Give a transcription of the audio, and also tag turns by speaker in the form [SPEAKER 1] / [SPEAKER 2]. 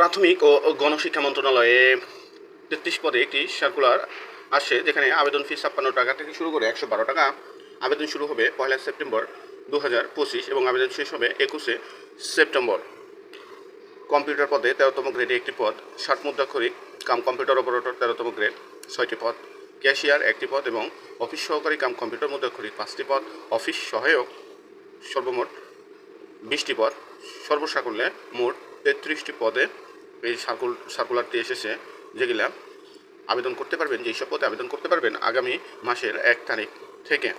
[SPEAKER 1] প্রাথমিক ও গণশিক্ষা মন্ত্রণালয়ে তেত্রিশ পদে একটি সার্কুলার আসে, যেখানে আবেদন ফি ছাপ্পান্ন টাকা থেকে শুরু করে একশো বারো টাকা। আবেদন শুরু হবে পয়লা সেপ্টেম্বর দু হাজার পঁচিশ এবং আবেদন শেষ হবে একুশে সেপ্টেম্বর। কম্পিউটার পদে তেরোতম গ্রেডে একটি পদ, ষাট মুদ্রাক্ষরিক, কাম কম্পিউটার অপারেটর তেরোতম গ্রেড, ছয়টি পদ, ক্যাশিয়ার একটি পদ এবং অফিস সহকারী কাম কম্পিউটার মুদ্রাক্ষরিক পাঁচটি পদ, অফিস সহায়ক সর্বমোট বিশটি পদ, সর্বসাকুল্যে মোট তেত্রিশটি পদে এই সার্কুল সার্কুলারটি এসেছে, যেগুলা আবেদন করতে পারবেন যেসব পদে আবেদন করতে পারবেন আগামী মাসের এক তারিখ থেকে।